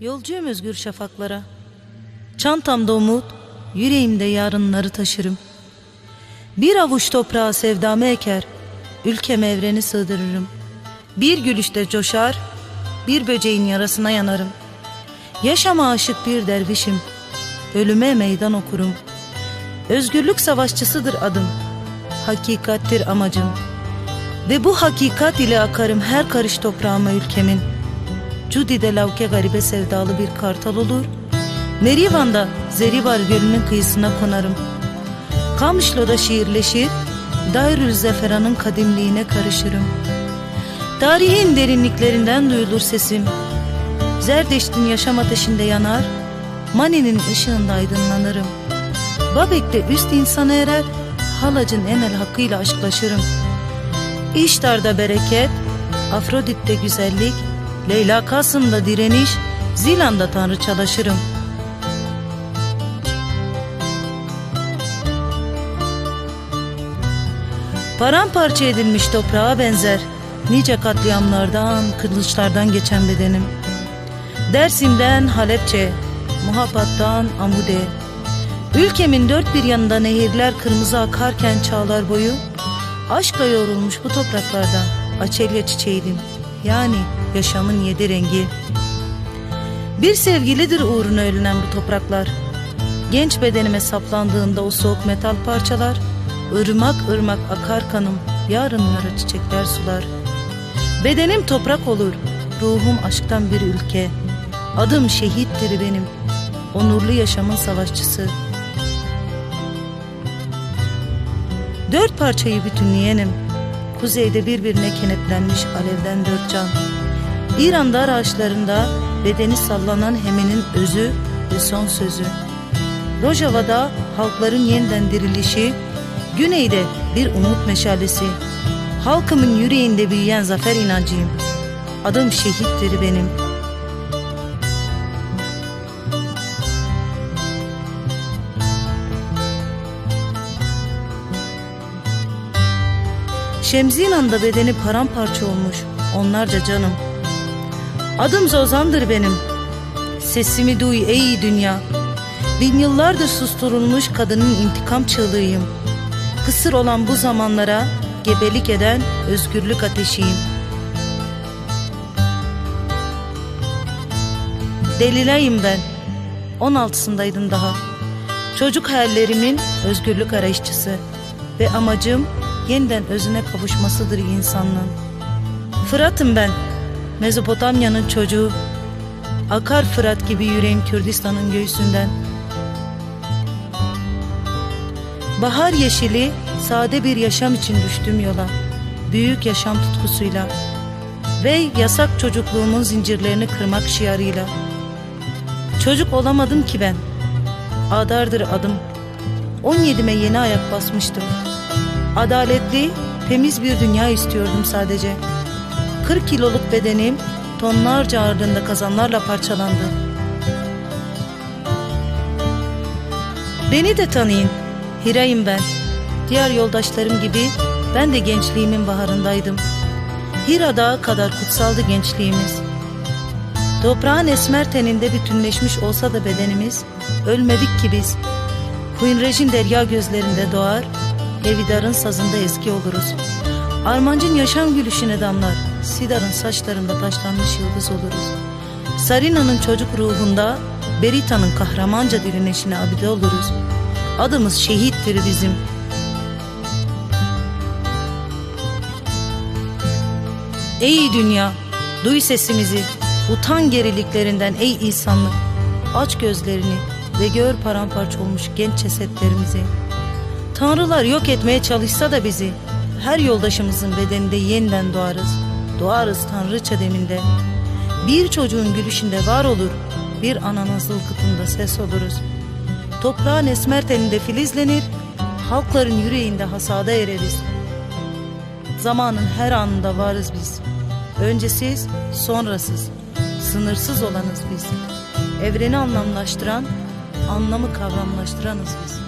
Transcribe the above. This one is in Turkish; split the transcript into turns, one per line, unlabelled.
Yolcuyum özgür şafaklara. Çantamda umut, yüreğimde yarınları taşırım. Bir avuç toprağa sevdamı eker, ülkeme evreni sığdırırım. Bir gülüşte coşar, bir böceğin yarasına yanarım. Yaşama aşık bir dervişim, ölüme meydan okurum. Özgürlük savaşçısıdır adım, hakikattir amacım. Ve bu hakikat ile akarım her karış toprağıma ülkemin. Cudi'de lavke garibe sevdalı bir kartal olur. Merivan'da Zeribar gölünün kıyısına konarım. Kamışlo'da şiirleşir, Dairül Zeferan'ın kadimliğine karışırım. Tarihin derinliklerinden duyulur sesim. Zerdeşt'in yaşam ateşinde yanar, Mani'nin ışığında aydınlanırım. Babek'te üst insana erer, halacın enel hakkıyla aşklaşırım. İştar'da bereket, Afrodit'te güzellik, Leyla Kasım'da direniş, Zilan'da tanrı çalışırım. Paramparça edilmiş toprağa benzer, nice katliamlardan, kılıçlardan geçen bedenim. Dersim'den Halepçe, Muhabbat'tan Amude, ülkemin dört bir yanında nehirler kırmızı akarken çağlar boyu, aşkla yoğrulmuş bu topraklarda açelya çiçeğiydim, yani yaşamın yedi rengi. Bir sevgilidir uğruna ölünen bu topraklar. Genç bedenime saplandığında o soğuk metal parçalar, ırmak ırmak akar kanım, yarınlara çiçekler sular. Bedenim toprak olur, ruhum aşktan bir ülke. Adım şehittir benim, onurlu yaşamın savaşçısı. Dört parçayı bütünleyenim. Kuzeyde birbirine kenetlenmiş alevden dört can. İran dar ağaçlarında bedeni sallanan Hemen'in özü ve son sözü. Rojava'da halkların yeniden dirilişi, güneyde bir umut meşalesi. Halkımın yüreğinde büyüyen zafer inancıyım. Adım şehittir benim. Şemzinan'da bedeni paramparça olmuş, onlarca canım. Adım Zozan'dır benim. Sesimi duy ey dünya. Bin yıllardır susturulmuş kadının intikam çığlığıyım. Kısır olan bu zamanlara gebelik eden özgürlük ateşiyim. Delila'yım ben. 16'sındaydım daha. Çocuk hayallerimin özgürlük arayışçısı. Ve amacım yeniden özüne kavuşmasıdır insanlığın. Fırat'ım ben. Mezopotamya'nın çocuğu. Akar Fırat gibi yüreğim Kürdistan'ın göğsünden. Bahar yeşili sade bir yaşam için düştüm yola. Büyük yaşam tutkusuyla. Ve yasak çocukluğumun zincirlerini kırmak şiarıyla. Çocuk olamadım ki ben. Adardır adım. 17'me yeni ayak basmıştım. Adaletli, temiz bir dünya istiyordum sadece. 40 kiloluk bedenim tonlarca ağırlığında kazanlarla parçalandı. Beni de tanıyın. Hira'yım ben. Diğer yoldaşlarım gibi ben de gençliğimin baharındaydım. Hira dağı kadar kutsaldı gençliğimiz. Toprağın esmer teninde bütünleşmiş olsa da bedenimiz, ölmedik ki biz. Huyunrej'in derya gözlerinde doğar, Evidar'ın sazında eski oluruz. Armancın yaşam gülüşüne damlar, Sidar'ın saçlarında taşlanmış yıldız oluruz. Sarina'nın çocuk ruhunda, Berita'nın kahramanca direnişine abide oluruz. Adımız şehittir bizim. Ey dünya, duy sesimizi, utan geriliklerinden ey insanlık. Aç gözlerini ve gör paramparça olmuş genç cesetlerimizi. Tanrılar yok etmeye çalışsa da bizi, her yoldaşımızın bedeninde yeniden doğarız. Doğarız tanrıça deminde. Bir çocuğun gülüşünde var olur, bir ananın zılgıtında ses oluruz. Toprağın esmer teninde filizlenir, halkların yüreğinde hasada ereriz. Zamanın her anında varız biz. Öncesiz, sonrasız, sınırsız olanız biz. Evreni anlamlaştıran, anlamı kavramlaştıranız biz.